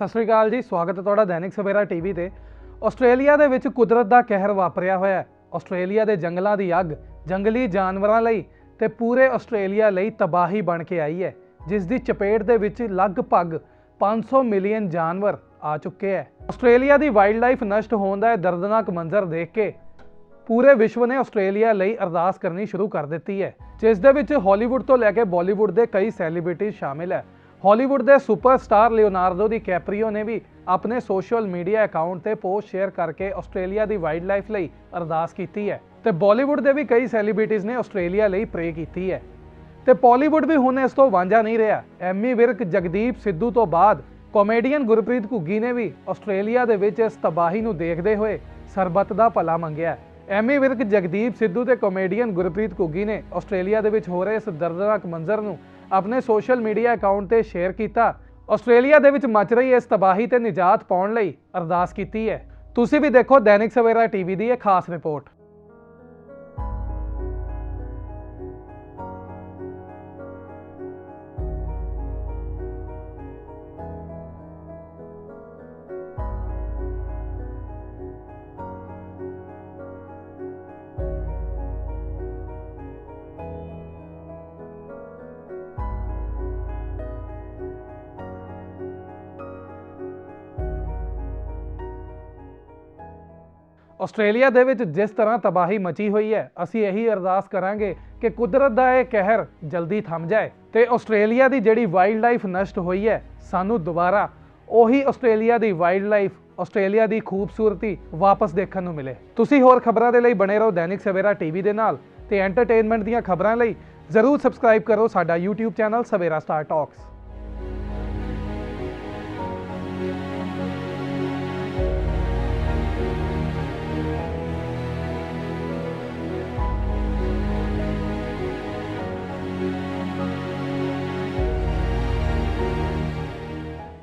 ਸਤਿ ਸ਼੍ਰੀ ਅਕਾਲ ਜੀ, ਸਵਾਗਤ ਹੈ ਤੁਹਾਡਾ ਦੈਨਿਕ ਸਵੇਰਾ ਟੀਵੀ ਤੇ। ਆਸਟ੍ਰੇਲੀਆ ਦੇ ਵਿੱਚ ਕੁਦਰਤ ਦਾ ਕਹਿਰ ਵਾਪਰਿਆ ਹੋਇਆ ਹੈ। ਆਸਟ੍ਰੇਲੀਆ ਦੇ ਜੰਗਲਾਂ ਦੀ ਅੱਗ ਜੰਗਲੀ ਜਾਨਵਰਾਂ ਲਈ ਤੇ ਪੂਰੇ ਆਸਟ੍ਰੇਲੀਆ ਲਈ ਤਬਾਹੀ ਬਣ ਕੇ ਆਈ ਹੈ, ਜਿਸ ਦੀ ਚਪੇਟ ਦੇ ਵਿੱਚ ਲਗਭਗ 500 ਮਿਲੀਅਨ ਜਾਨਵਰ ਆ ਚੁੱਕੇ ਹੈ। ਆਸਟ੍ਰੇਲੀਆ ਦੀ ਵਾਈਲਡ ਲਾਈਫ ਨਸ਼ਟ ਹੋਣ ਦਾ ਇਹ ਦਰਦਨਾਕ ਮੰਜ਼ਰ ਦੇਖ ਕੇ ਪੂਰੇ ਵਿਸ਼ਵ ਨੇ ਆਸਟ੍ਰੇਲੀਆ ਲਈ ਅਰਦਾਸ ਕਰਨੀ ਸ਼ੁਰੂ ਕਰ ਦਿੱਤੀ ਹੈ, ਜਿਸ ਦੇ ਵਿੱਚ ਹਾਲੀਵੁੱਡ ਤੋਂ ਲੈ ਕੇ ਬਾਲੀਵੁੱਡ ਦੇ ਕਈ ਸੈਲੀਬ੍ਰਿਟੀ ਸ਼ਾਮਿਲ ਹੈ। ਹਾਲੀਵੁੱਡ ਦੇ ਸੁਪਰਸਟਾਰ ਲਿਓਨਾਰਡੋ ਦੀ ਕੈਪਰੀਓ ਨੇ ਵੀ ਆਪਣੇ ਸੋਸ਼ਲ ਮੀਡੀਆ ਅਕਾਊਂਟ ਤੇ ਪੋਸਟ ਸ਼ੇਅਰ ਕਰਕੇ ਆਸਟ੍ਰੇਲੀਆ ਦੀ ਵਾਈਲਡ ਲਾਈਫ ਲਈ ਅਰਦਾਸ ਕੀਤੀ ਹੈ ਤੇ ਬਾਲੀਵੁੱਡ ਦੇ ਵੀ ਕਈ ਸੈਲੀਬ੍ਰਿਟੀਜ਼ ਨੇ ਆਸਟ੍ਰੇਲੀਆ ਲਈ ਪ੍ਰੇ ਕੀਤੀ ਹੈ। ਤੇ ਪਾਲੀਵੁੱਡ ਵੀ ਹੁਣ ਇਸ ਤੋਂ ਵਾਂਝਾ ਨਹੀਂ ਰਿਹਾ। ਐਮੀ ਵਿਰਕ, ਜਗਦੀਪ ਸਿੱਧੂ ਤੋਂ ਬਾਅਦ ਕਾਮੇਡੀਅਨ ਗੁਰਪ੍ਰੀਤ ਘੁੱਗੀ ਨੇ ਵੀ ਆਸਟ੍ਰੇਲੀਆ ਦੇ ਵਿੱਚ ਇਸ ਤਬਾਹੀ ਨੂੰ ਦੇਖਦੇ ਹੋਏ ਸਰਬੱਤ ਦਾ ਭਲਾ ਮੰਗਿਆ। ਐਮੀ ਵਿਰਕ, ਜਗਦੀਪ ਸਿੱਧੂ ਤੇ ਕਾਮੇਡੀਅਨ ਗੁਰਪ੍ਰੀਤ ਘੁੱਗੀ ਨੇ ਆਸਟ੍ਰੇਲੀਆ ਦੇ ਵਿੱਚ ਹੋ ਰਹੇ ਇਸ ਦਰਦਨਾਕ ਮੰਜ਼ਰ ਨੂੰ ਆਪਣੇ ਸੋਸ਼ਲ ਮੀਡੀਆ ਅਕਾਊਂਟ ਤੇ ਸ਼ੇਅਰ ਕੀਤਾ। ਆਸਟ੍ਰੇਲੀਆ ਦੇ ਵਿੱਚ ਮਚ ਰਹੀ ਇਸ ਤਬਾਹੀ ਤੇ ਨਿਜਾਤ ਪਾਉਣ ਲਈ ਅਰਦਾਸ ਕੀਤੀ ਹੈ। ਤੁਸੀਂ ਵੀ ਦੇਖੋ ਦੈਨਿਕ ਸਵੇਰਾ ਟੀਵੀ ਦੀ ਇਹ ਖਾਸ ਰਿਪੋਰਟ। ਆਸਟ੍ਰੇਲੀਆ ਦੇ ਵਿੱਚ ਜਿਸ ਤਰ੍ਹਾਂ ਤਬਾਹੀ ਮਚੀ ਹੋਈ ਹੈ, ਅਸੀਂ ਇਹੀ ਅਰਦਾਸ ਕਰਾਂਗੇ ਕਿ ਕੁਦਰਤ ਦਾ ਇਹ ਕਹਿਰ ਜਲਦੀ ਥੰਮ ਜਾਏ ਤੇ ਆਸਟ੍ਰੇਲੀਆ ਦੀ ਜਿਹੜੀ ਵਾਈਲਡ ਲਾਈਫ ਨਸ਼ਟ ਹੋਈ ਹੈ, ਸਾਨੂੰ ਦੁਬਾਰਾ ਉਹੀ ਆਸਟ੍ਰੇਲੀਆ ਦੀ ਵਾਈਲਡ ਲਾਈਫ ਆਸਟ੍ਰੇਲੀਆ ਦੀ ਖੂਬਸੂਰਤੀ ਵਾਪਸ ਦੇਖਣ ਨੂੰ ਮਿਲੇ। ਤੁਸੀਂ ਹੋਰ ਖਬਰਾਂ ਦੇ ਲਈ ਬਣੇ ਰਹੋ ਦੈਨਿਕ ਸਵੇਰਾ ਟੀਵੀ ਦੇ ਨਾਲ ਤੇ ਐਂਟਰਟੇਨਮੈਂਟ ਦੀਆਂ ਖਬਰਾਂ ਲਈ ਜ਼ਰੂਰ ਸਬਸਕ੍ਰਾਈਬ ਕਰੋ ਸਾਡਾ YouTube channel Savera star talks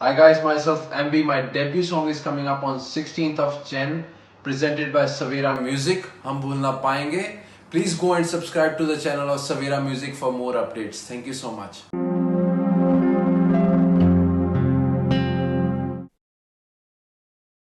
Hi guys, myself MB. My debut song is coming up on 16th of Jan, presented by Savira Music. हम भूल ना पाएंगे. Please go and subscribe to the channel of Savira Music for more updates. Thank you so much.